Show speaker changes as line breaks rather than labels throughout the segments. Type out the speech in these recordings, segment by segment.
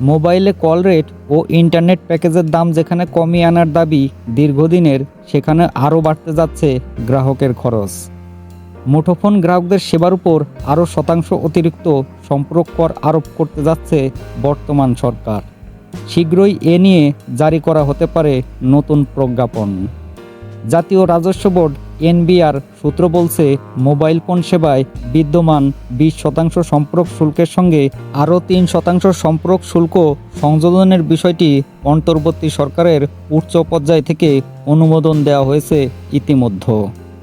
মোবাইলে call rate ও internet প্যাকেজের দাম যেখানে কমিয়ে আনার দাবি দীর্ঘদিনের, সেখানে আরও বাড়তে যাচ্ছে গ্রাহকের খরচ। মুঠোফোন গ্রাহকদের সেবার উপর আরও শতাংশ অতিরিক্ত সম্পর্ক কর আরোপ করতে যাচ্ছে বর্তমান সরকার। শীঘ্রই এ নিয়ে জারি করা হতে পারে নতুন প্রজ্ঞাপন। জাতীয় রাজস্ব বোর্ড এনবিআর সূত্র বলছে, মোবাইল ফোন সেবায় বিদ্যমান বিশ শতাংশ সম্পর্ক শুল্কের সঙ্গে আরও তিন শতাংশ সম্পর্ক শুল্ক সংযোজনের বিষয়টি অন্তর্বর্তী সরকারের উচ্চ পর্যায় থেকে অনুমোদন দেওয়া হয়েছে ইতিমধ্যে।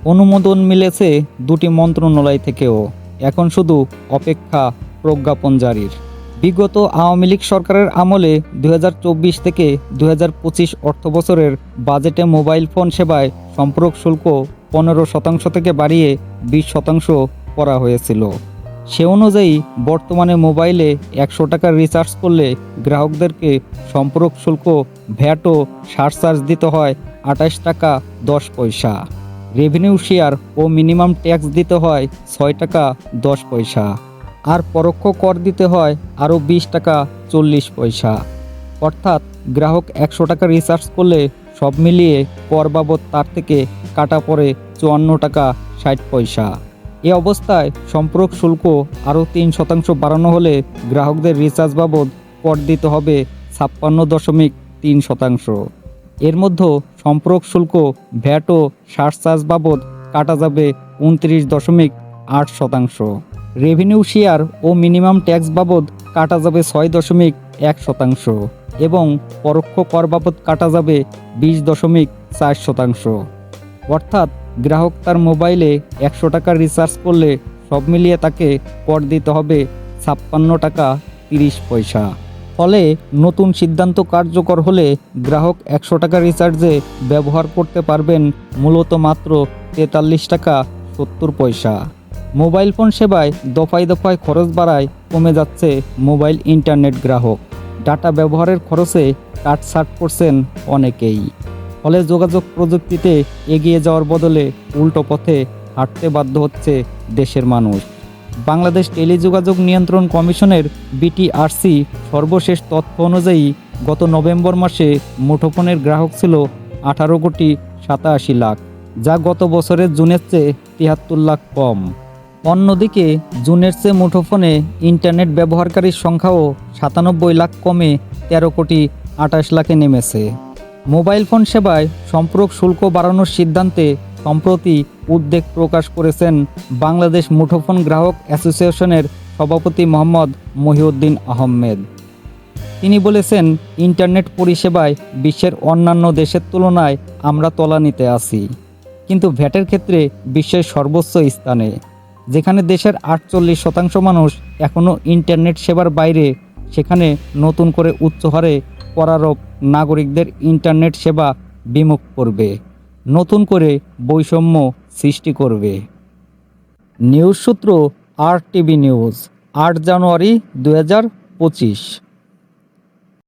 অনুমোদন মিলেছে দুটি মন্ত্রণালয় থেকেও। এখন শুধু অপেক্ষা প্রজ্ঞাপন জারির। বিগত আওয়ামী লীগ সরকারের আমলে দু হাজার চব্বিশ থেকে দুই অর্থ বছরের বাজেটে মোবাইল ফোন সেবায় সম্পর্ক শুল্ক পনেরো শতাংশ থেকে বাড়িয়ে বিশ শতাংশ করা হয়েছিল। সে অনুযায়ী বর্তমানে মোবাইলে একশো টাকার রিচার্জ করলে গ্রাহকদেরকে সম্পর্ক শুল্ক, ভ্যাট ও সারচার্জ দিতে হয় আঠাশ টাকা দশ পয়সা। রেভিনিউ শেয়ার ও মিনিমাম ট্যাক্স দিতে হয় ছয় টাকা দশ পয়সা। আর পরোক্ষ কর দিতে হয় আরও বিশ টাকা চল্লিশ পয়সা। অর্থাৎ গ্রাহক একশো টাকা রিচার্জ করলে সব মিলিয়ে কর বাবদ তার থেকে কাটা পড়ে চুয়ান্ন টাকা ষাট পয়সা। এ অবস্থায় সম্পর্ক শুল্ক আরও তিন শতাংশ বাড়ানো হলে গ্রাহকদের রিচার্জ বাবদ কর দিতে হবে ছাপ্পান্ন দশমিক তিন শতাংশ। এর মধ্যে সম্পর্ক শুল্ক, ভ্যাট ও সারচার্জ বাবদ কাটা যাবে উনত্রিশ দশমিক আট শতাংশ। রেভিনিউ শেয়ার ও মিনিমাম ট্যাক্স বাবদ কাটা যাবে ছয় দশমিক এক শতাংশ এবং পরোক্ষ কর বাবদ কাটা যাবে বিশ দশমিক চার শতাংশ। অর্থাৎ গ্রাহক তার মোবাইলে একশো টাকা রিচার্জ করলে সব মিলিয়ে তাকে কর দিতে হবে ছাপ্পান্ন টাকা তিরিশ পয়সা। ফলে নতুন সিদ্ধান্ত কার্যকর হলে গ্রাহক একশো টাকা রিচার্জে ব্যবহার করতে পারবেন মূলত মাত্র তেতাল্লিশ টাকা সত্তর পয়সা। মোবাইল ফোন সেবায় দফায় দফায় খরচ বাড়ায় কমে যাচ্ছে মোবাইল ইন্টারনেট গ্রাহক। ডাটা ব্যবহারের খরচে কাটছাট করছেন অনেকেই। ফলে যোগাযোগ প্রযুক্তিতে এগিয়ে যাওয়ার বদলে উল্টো পথে হাঁটতে বাধ্য হচ্ছে দেশের মানুষ। বাংলাদেশ টেলিযোগাযোগ নিয়ন্ত্রণ কমিশনের বিটিআরসি সর্বশেষ তথ্য অনুযায়ী, গত নভেম্বর মাসে মুঠোফোনের গ্রাহক ছিল আঠারো কোটি সাতাশি লাখ, যা গত বছরের জুনের চেয়ে তিয়াত্তর লাখ কম। অন্যদিকে, জুনের চেয়ে মুঠোফোনে ইন্টারনেট ব্যবহারকারীর সংখ্যাও সাতানব্বই লাখ কমে তেরো কোটি আঠাশ লাখে নেমেছে। মোবাইল ফোন সেবায় সম্পর্ক শুল্ক বাড়ানোর সিদ্ধান্তে সম্প্রতি উদ্বেগ প্রকাশ করেছেন বাংলাদেশ মুঠোফোন গ্রাহক অ্যাসোসিয়েশনের সভাপতি মোহাম্মদ মহিউদ্দিন আহমেদ। তিনি বলেছেন, ইন্টারনেট পরিষেবায় বিশ্বের অন্যান্য দেশের তুলনায় আমরা তলানিতে আছি। কিন্তু ভ্যাটের ক্ষেত্রে বিশ্বের সর্বোচ্চ স্থানে, যেখানে দেশের আটচল্লিশ শতাংশ মানুষ এখনও ইন্টারনেট সেবার বাইরে, সেখানে নতুন করে উচ্চ হারে করারোপ নাগরিকদের ইন্টারনেট সেবা বিমুখ করবে, নতুন করে বৈষম্য সৃষ্টি করবে। নিউজ সূত্র আর টিভি নিউজ, আট জানুয়ারি দু হাজার পঁচিশ।